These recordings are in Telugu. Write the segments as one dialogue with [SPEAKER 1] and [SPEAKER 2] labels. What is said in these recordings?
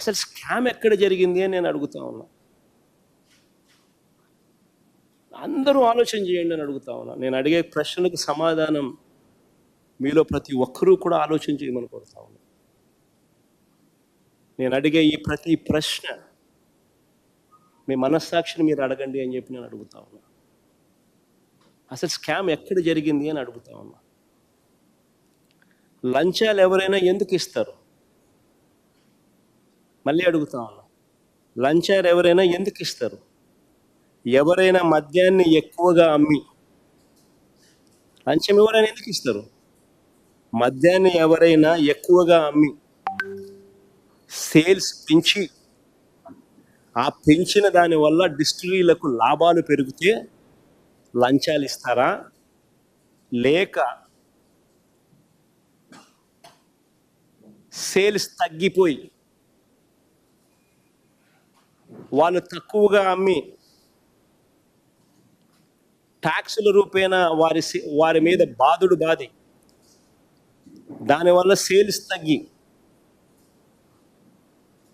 [SPEAKER 1] అసలు స్కామ్ ఎక్కడ జరిగింది అని నేను అడుగుతా ఉన్నా. అందరూ ఆలోచన చేయండి అని అడుగుతా ఉన్నా. నేను అడిగే ప్రశ్నలకు సమాధానం మీలో ప్రతి ఒక్కరూ కూడా ఆలోచన చేయమని కోరుతా ఉన్నా. నేను అడిగే ఈ ప్రతి ప్రశ్న మీ మనస్సాక్షిని మీరు అడగండి అని చెప్పి నేను అడుగుతా ఉన్నా. అసలు స్కామ్ ఎక్కడ జరిగింది అని అడుగుతా ఉన్నా. లంచాలు ఎవరైనా ఎందుకు ఇస్తారు? మళ్ళీ అడుగుతా ఉన్నా లంచాలు ఎవరైనా ఎందుకు ఇస్తారు? ఎవరైనా మద్యాన్ని ఎక్కువగా అమ్మి లంచం ఎవరైనా ఎందుకు ఇస్తారు? మద్యాన్ని ఎవరైనా ఎక్కువగా అమ్మి సేల్స్ పెంచి ఆ పెంచిన దాని వల్ల డిస్టిలరీలకు లాభాలు పెరిగితే లంచాలు ఇస్తారా? లేక సేల్స్ తగ్గిపోయి వాళ్ళు తక్కువగా అమ్మి ట్యాక్సుల రూపేణ వారి వారి మీద బాధుడు బాధి. దానివల్ల సేల్స్ తగ్గి.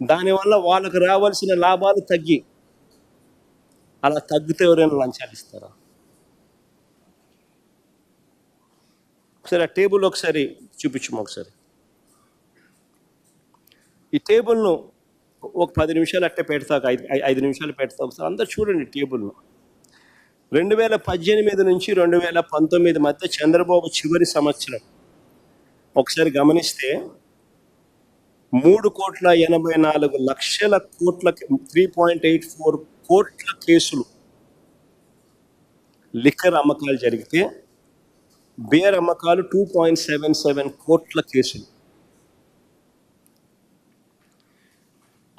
[SPEAKER 1] దానివల్ల వాళ్ళకు రావాల్సిన లాభాలు తగ్గి. అలా తగ్గితే ఎవరైనా లంచాలు ఇస్తారా? ఒకసారి ఆ టేబుల్ ఒకసారి చూపించము ఒకసారి. ఈ టేబుల్ను ఒక పది నిమిషాలు అట్టే పెడతాక ఐదు ఐ- ఐదు నిమిషాలు పెడతా ఒకసారి అందరు చూడండి టేబుల్ను రెండు వేల పద్దెనిమిది నుంచి రెండు వేల పంతొమ్మిది మధ్య చంద్రబాబు చివరి సంవత్సరం. ఒకసారి గమనిస్తే మూడు కోట్ల ఎనభై నాలుగు లక్షల కోట్ల త్రీ పాయింట్ ఎయిట్ ఫోర్ కోట్ల కేసులు లిక్కర్ అమ్మకాలు జరిగితే బేర్ అమ్మకాలు టూ పాయింట్ సెవెన్ సెవెన్ కోట్ల కేసులు.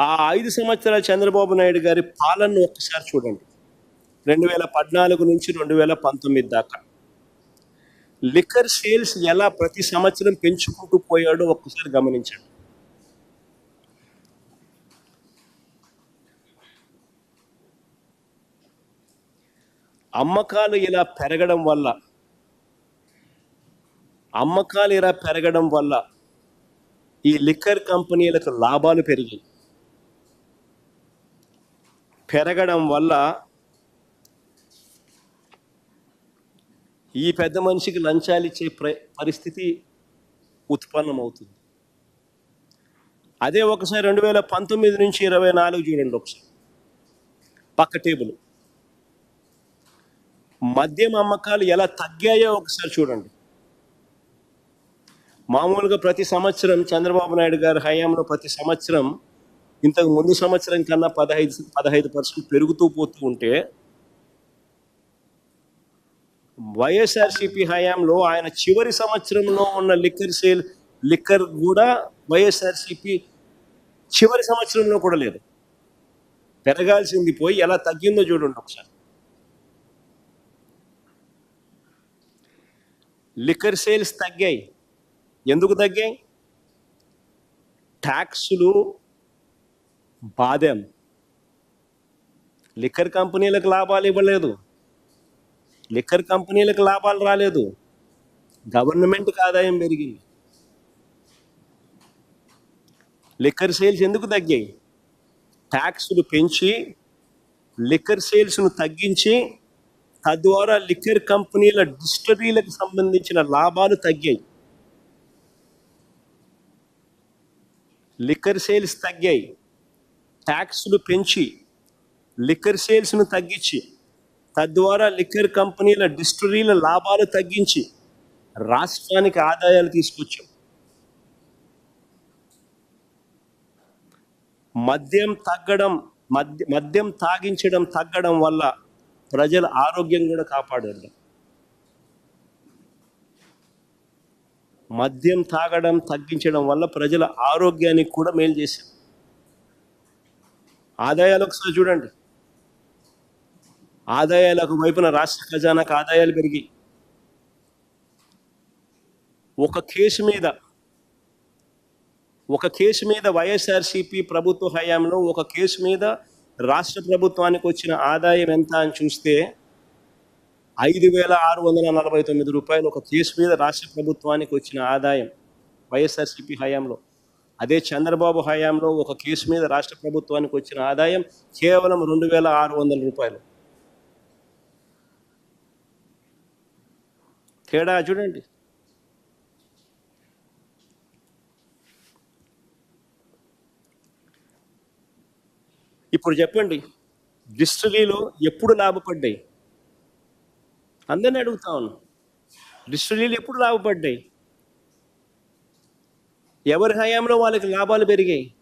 [SPEAKER 1] ఆ ఐదు సంవత్సరాల చంద్రబాబు నాయుడు గారి పాలనను ఒక్కసారి చూడండి. రెండు వేల పద్నాలుగు నుంచి రెండు వేల పంతొమ్మిది దాకా. లిక్కర్ సేల్స్ ఎలా ప్రతి సంవత్సరం పెంచుకుంటూ పోయాడో ఒక్కసారి గమనించండి. అమ్మకాలు ఇలా పెరగడం వల్ల అమ్మకాలు ఇలా పెరగడం వల్ల ఈ లిక్కర్ కంపెనీలకు లాభాలు పెరిగాయి. పెరగడం వల్ల ఈ పెద్ద మనిషికి లంచాలు ఇచ్చే పరిస్థితి ఉత్పన్నమవుతుంది. అదే ఒకసారి రెండు వేల పంతొమ్మిది నుంచి ఇరవై నాలుగు చూడండి ఒకసారి. పక్క టేబుల్. మద్యం అమ్మకాలు ఎలా తగ్గాయో ఒకసారి చూడండి. మామూలుగా ప్రతి సంవత్సరం చంద్రబాబు నాయుడు గారి హయాంలో ప్రతి సంవత్సరం ఇంతకు ముందు సంవత్సరం కన్నా పదహైదు పదహైదు పర్సెంట్ పెరుగుతూ పోతూ ఉంటే వైఎస్ఆర్సిపి హయాంలో ఆయన చివరి సంవత్సరంలో ఉన్న లిక్కర్ సేల్ లిక్కర్ కూడా వైఎస్ఆర్సిపి చివరి సంవత్సరంలో కూడా లేదు. పెరగాల్సింది పోయి ఎలా తగ్గిందో చూడండి ఒకసారి. లిక్కర్ సేల్స్ తగ్గాయి. ఎందుకు తగ్గాయి? ట్యాక్సులు బాధాం లిక్కర్ కంపెనీలకు లాభాలు ఇవ్వలేదు. లిక్కర్ కంపెనీలకు లాభాలు రాలేదు. గవర్నమెంట్కి ఆదాయం పెరిగింది. లిక్కర్ సేల్స్ ఎందుకు తగ్గాయి? ట్యాక్సులు పెంచి లిక్కర్ సేల్స్ను తగ్గించి తద్వారా లిక్కర్ కంపెనీల డిస్టరీలకు సంబంధించిన లాభాలు తగ్గాయి. లిక్కర్ సేల్స్ తగ్గాయి. ట్యాక్స్లు పెంచి లిక్కర్ సేల్స్ను తగ్గించి తద్వారా లిక్కర్ కంపెనీల డిస్టరీల లాభాలు తగ్గించి రాష్ట్రానికి ఆదాయాలు తీసుకొచ్చాం. మద్యం తగ్గడం మద్య మద్యం తాగించడం తగ్గడం వల్ల ప్రజల ఆరోగ్యం కూడా కాపాడారు. మద్యం తాగడం తగ్గించడం వల్ల ప్రజల ఆరోగ్యానికి కూడా మేలు చేశాం. ఆదాయాలు ఒకసారి చూడండి. ఆదాయాలకు వైపున రాష్ట్ర ఖజానాకు ఆదాయాలు పెరిగి ఒక కేసు మీద ఒక కేసు మీద వైఎస్ఆర్సిపి ప్రభుత్వ హయాంలో ఒక కేసు మీద రాష్ట్ర ప్రభుత్వానికి వచ్చిన ఆదాయం ఎంత అని చూస్తే ఐదు వేల ఆరు వందల నలభై తొమ్మిది రూపాయలు ఒక కేసు మీద రాష్ట్ర ప్రభుత్వానికి వచ్చిన ఆదాయం వైఎస్ఆర్సిపి హయాంలో. అదే చంద్రబాబు హయాంలో ఒక కేసు మీద రాష్ట్ర ప్రభుత్వానికి వచ్చిన ఆదాయం కేవలం రెండు వేల ఆరు వందల రూపాయలు. తేడా చూడండి. ఇప్పుడు చెప్పండి డిస్టిలీలో ఎప్పుడు లాభపడ్డాయి? అందరిని అడుగుతా ఉన్నాను డిస్టిలీలు ఎప్పుడు లాభపడ్డాయి? ఎవరి హయాంలో వాళ్ళకి లాభాలు పెరిగాయి?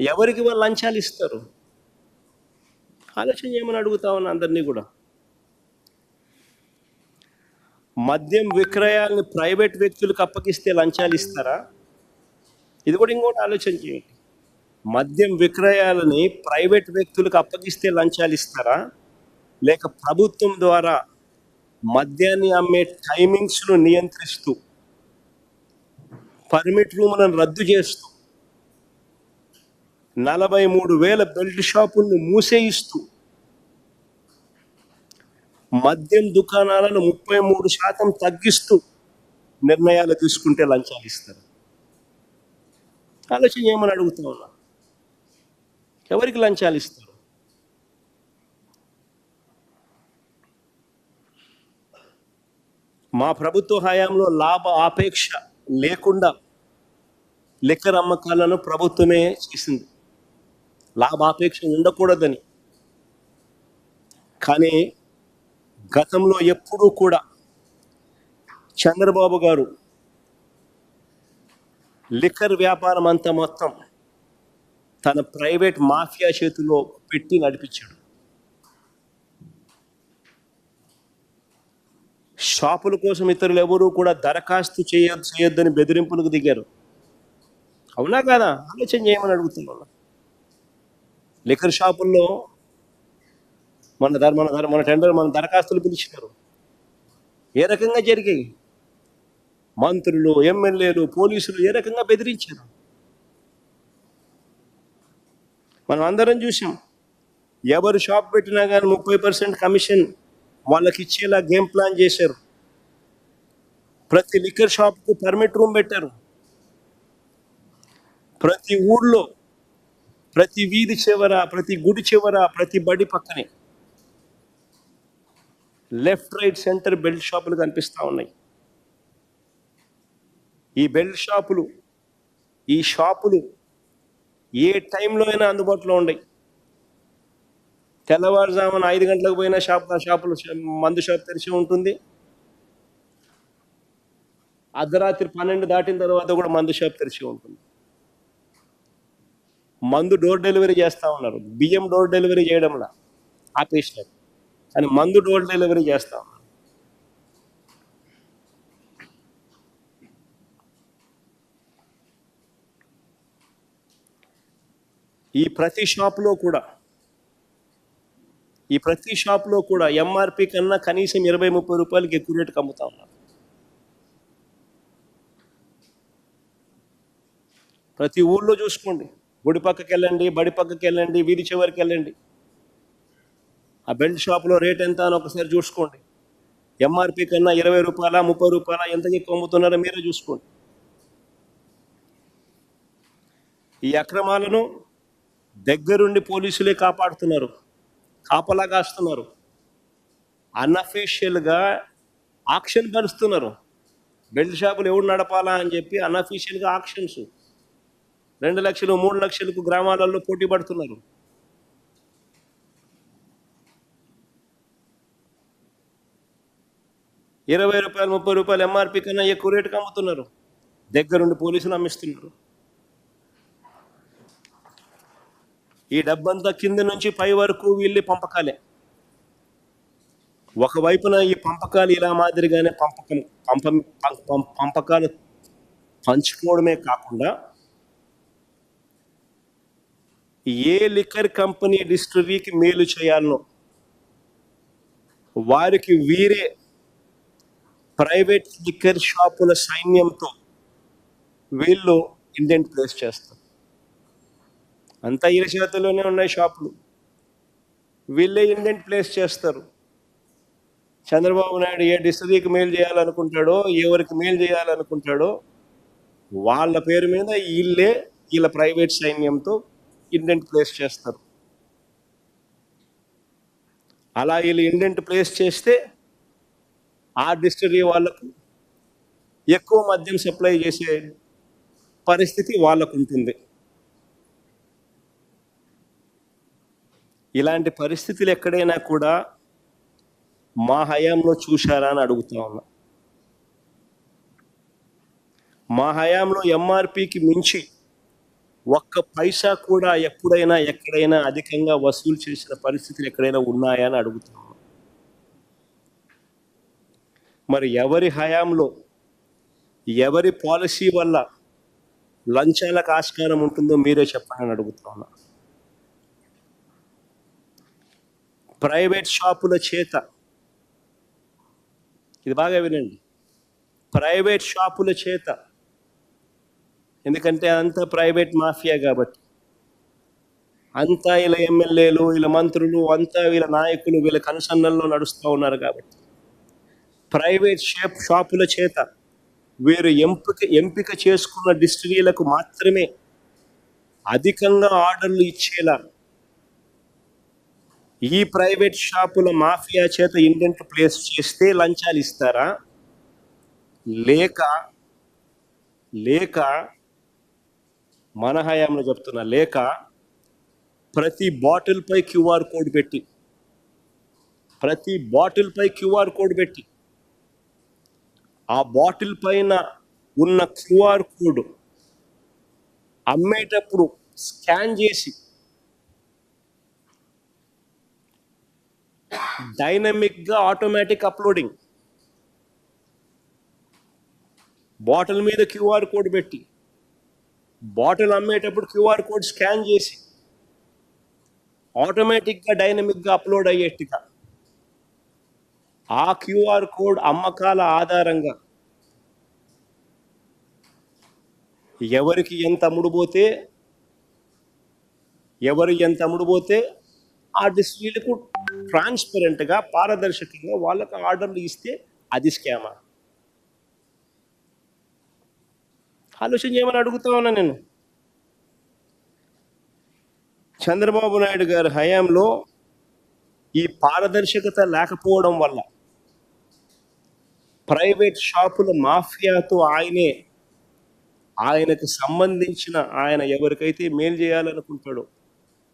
[SPEAKER 1] ఎవరికి వాళ్ళు లంచాలు ఇస్తారు? ఆలోచన చేయమని అడుగుతా ఉన్నా అందరినీ కూడా. మద్యం విక్రయాలను ప్రైవేట్ వ్యక్తులకు అప్పగిస్తే లంచాలు ఇస్తారా? ఇది కూడా ఇంకోటి ఆలోచన చేయండి. మద్యం విక్రయాలని ప్రైవేట్ వ్యక్తులకు అప్పగిస్తే లంచాలు ఇస్తారా? లేక ప్రభుత్వం ద్వారా మద్యాన్ని అమ్మే టైమింగ్స్ను నియంత్రిస్తూ పర్మిట్ రూములను రద్దు చేస్తూ. నలభై మూడు వేల బెల్ట్ షాపులను మూసేయిస్తూ మద్యం దుకాణాలను ముప్పై మూడు శాతం తగ్గిస్తూ నిర్ణయాలు తీసుకుంటే లంచాలు ఇస్తారు. ఆలోచన చేయమని అడుగుతా ఉన్నా. ఎవరికి లంచాలు ఇస్తారు? మా ప్రభుత్వ హయాంలో లాభ ఆపేక్ష లేకుండా లిక్కర్ అమ్మకాలను ప్రభుత్వమే చేసింది. లాభాపేక్ష ఉండకూడదని. కానీ గతంలో ఎప్పుడూ కూడా చంద్రబాబు గారు లిక్కర్ వ్యాపారం అంతా మొత్తం తన ప్రైవేట్ మాఫియా చేతిలో పెట్టి నడిపించాడు. షాపుల కోసం ఇతరులు ఎవరూ కూడా దరఖాస్తు చేయ చేయొద్దని బెదిరింపులకు దిగారు. అవునా కాదా? ఆలోచన చేయమని అడుగుతున్నాను. లిక్కర్ షాపుల్లో మన ధర మన ధర మన టెండర్ మన దరఖాస్తులు పిలిచినారు. ఏ రకంగా జరిగాయి? మంత్రులు ఎమ్మెల్యేలు పోలీసులు ఏ రకంగా బెదిరించారు? మనం అందరం చూసాం ఎవరు షాప్ పెట్టినా కానీ ముప్పై పర్సెంట్ కమిషన్ వాళ్ళకి ఇచ్చేలా గేమ్ ప్లాన్ చేశారు. ప్రతి లిక్కర్ షాప్కు పర్మిట్ రూమ్ పెట్టారు. ప్రతి ఊళ్ళో ప్రతి వీధి చివర ప్రతి గుడి చివర ప్రతి బడి పక్కనే లెఫ్ట్ రైట్ సెంటర్ బెల్ట్ షాపులు కనిపిస్తూ ఉన్నాయి. ఈ బెల్ట్ షాపులు ఈ షాపులు ఏ టైంలో అయినా అందుబాటులో ఉన్నాయి తెల్లవారుజామున ఐదు గంటలకు పోయిన షాప్ షాపులు మందు షాప్ తెరిచి ఉంటుంది. అర్ధరాత్రి పన్నెండు దాటిన తర్వాత కూడా మందు షాప్ తెరిచి ఉంటుంది. మందు డోర్ డెలివరీ చేస్తూ ఉన్నారు. బియ్యం డోర్ డెలివరీ చేయడంలా ఆపేసినారు. కానీ మందు డోర్ డెలివరీ చేస్తూ ఉన్నారు. ఈ ప్రతి షాప్లో కూడా ఈ ప్రతి షాప్లో కూడా ఎంఆర్పి కన్నా కనీసం ఇరవై ముప్పై రూపాయలకి ఎక్కువ రేటుకి అమ్ముతా ఉన్నారు. ప్రతి ఊళ్ళో చూసుకోండి. గుడి పక్కకి వెళ్ళండి బడి పక్కకి వెళ్ళండి వీధి చివరికి వెళ్ళండి. ఆ బెల్ట్ షాప్లో రేట్ ఎంత అని ఒకసారి చూసుకోండి. ఎంఆర్పి కన్నా ఇరవై రూపాయల ముప్పై రూపాయల ఎంత ఎక్కువ అమ్ముతున్నారో మీరే చూసుకోండి. ఈ అక్రమాలను దగ్గరుండి పోలీసులే కాపాడుతున్నారు. కాపలా కాస్తున్నారు అన్అఫీషియల్గా ఆక్షన్ కలుస్తున్నారు బెల్ట్ షాపులు ఎవడు నడపాలా అని చెప్పి అన్అఫీషియల్గా ఆక్షన్స్. రెండు లక్షలు మూడు లక్షలకు గ్రామాలలో పోటీ పడుతున్నారు. ఇరవై రూపాయలు ముప్పై రూపాయలు ఎంఆర్పి కన్నా ఎక్కువ రేటుకి అమ్ముతున్నారు. దగ్గరుండి పోలీసులు అమ్మిస్తున్నారు. ఈ డబ్బంతా కింద నుంచి పై వరకు వీళ్ళి పంపకాలే. ఒకవైపున ఈ పంపకాలు ఇలా మాదిరిగానే పంపకం పంప పంపకాలు పంచుకోవడమే కాకుండా ఏ లిక్కర్ కంపెనీ డిస్టిలరీకి మేలు చేయాలనో వారికి వీరే ప్రైవేట్ లిక్కర్ షాపుల సైన్యంతో వీళ్ళు ఇండెంట్ ప్లేస్ చేస్తారు. అంతా ఈర చేతుల్లోనే ఉన్నాయి షాపులు. వీళ్ళే ఇండెంట్ ప్లేస్ చేస్తారు. చంద్రబాబు నాయుడు ఏ డిస్ట్రిక్ట్కి మేలు చేయాలనుకుంటాడో ఎవరికి మేలు చేయాలనుకుంటాడో వాళ్ళ పేరు మీద వీళ్ళే వీళ్ళ ప్రైవేట్ సైన్యంతో ఇండెంట్ ప్లేస్ చేస్తారు. అలా వీళ్ళు ఇండెంట్ ప్లేస్ చేస్తే ఆ డిస్టరీ వాళ్ళకు ఎక్కువ మద్యం సప్లై చేసే పరిస్థితి వాళ్ళకు ఉంటుంది. ఇలాంటి పరిస్థితులు ఎక్కడైనా కూడా మా హయాంలో చూశారా అని అడుగుతా ఉన్నా. మా హయాంలో ఎంఆర్పికి మించి ఒక్క పైసా కూడా ఎప్పుడైనా ఎక్కడైనా అధికంగా వసూలు చేసిన పరిస్థితులు ఎక్కడైనా ఉన్నాయా అని అడుగుతున్నాను మరి ఎవరి హయాంలో ఎవరి పాలసీ వల్ల లంచాలకు ఆస్కారం ఉంటుందో మీరే చెప్పండి అని అడుగుతున్నా ప్రైవేట్ షాపుల చేత. ఇది బాగా వినండి. ప్రైవేట్ షాపుల చేత. ఎందుకంటే అంతా ప్రైవేట్ మాఫియా కాబట్టి. అంతా ఇలా ఎమ్మెల్యేలు వీళ్ళ మంత్రులు అంతా వీళ్ళ నాయకులు వీళ్ళ కనుసన్నల్లో నడుస్తూ ఉన్నారు కాబట్టి. ప్రైవేట్ షాప్ షాపుల చేత వీరు ఎంపిక ఎంపిక చేసుకున్న డిస్టిరీలకు మాత్రమే అధికంగా ఆర్డర్లు ఇచ్చేలా ఈ ప్రైవేట్ షాపుల మాఫియా చేత ఇండెంట్ ప్లేస్ చేస్తే లంచాలు ఇస్తారా? లేక లేక మన హయాంలో చెప్తున్నా లేక ప్రతి బాటిల్పై క్యూఆర్ కోడ్ పెట్టి ప్రతి బాటిల్పై క్యూఆర్ కోడ్ పెట్టి ఆ బాటిల్ పైన ఉన్న క్యూఆర్ కోడ్ అమ్మేటప్పుడు స్కాన్ చేసి డైనమిక్గా ఆటోమేటిక్ అప్లోడింగ్ బాటిల్ మీద క్యూఆర్ కోడ్ పెట్టి. బాటిల్ అమ్మేటప్పుడు క్యూఆర్ కోడ్ స్కాన్ చేసి. ఆటోమేటిక్గా డైనమిక్గా అప్లోడ్ అయ్యేట్టుగా. ఆ క్యూఆర్ కోడ్ అమ్మకాల ఆధారంగా. ఎవరికి ఎంత అమ్ముడుపోతే ఎవరు ఎంత అమ్ముడుపోతే ఆ వీళ్ళకు ట్రాన్స్పరెంట్గా పారదర్శకంగా వాళ్ళకి ఆర్డర్లు ఇస్తే అది స్కామా ఆలోచన చేయమని అడుగుతా ఉన్నా నేను. చంద్రబాబు నాయుడు గారి హయాంలో ఈ పారదర్శకత లేకపోవడం వల్ల ప్రైవేట్ షాపుల మాఫియాతో ఆయనే ఆయనకు సంబంధించిన ఆయన ఎవరికైతే మేలు చేయాలనుకుంటాడో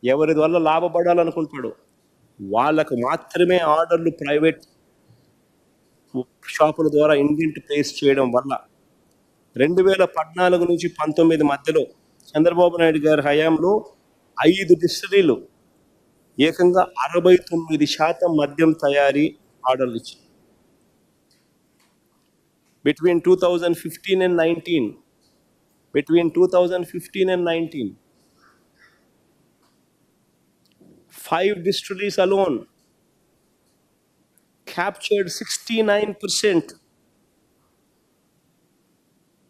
[SPEAKER 1] ఎవరి వల్ల లాభపడాలనుకుంటాడు వాళ్ళకు మాత్రమే ఆర్డర్లు ప్రైవేట్ షాపుల ద్వారా ఇండియంట్ ప్లేస్ చేయడం వల్ల రెండు వేల పద్నాలుగు నుంచి పంతొమ్మిది మధ్యలో చంద్రబాబు నాయుడు గారి హయాంలో ఐదు డిస్టరీలు ఏకంగా అరవై తొమ్మిది శాతం మద్యం తయారీ ఆర్డర్లు ఇచ్చారు between two thousand fifteen and nineteen between two thousand fifteen and nineteen five distilleries alone captured 69%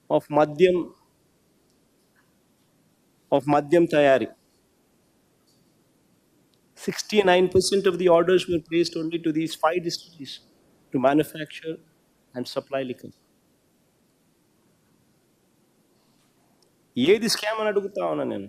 [SPEAKER 1] of Madhyam of Madhyam Tayari. 69% of the orders were placed only to these five distilleries to manufacture and supply liquor. ఏది స్కామ్ అని అడుగుతా ఉన్నా నేను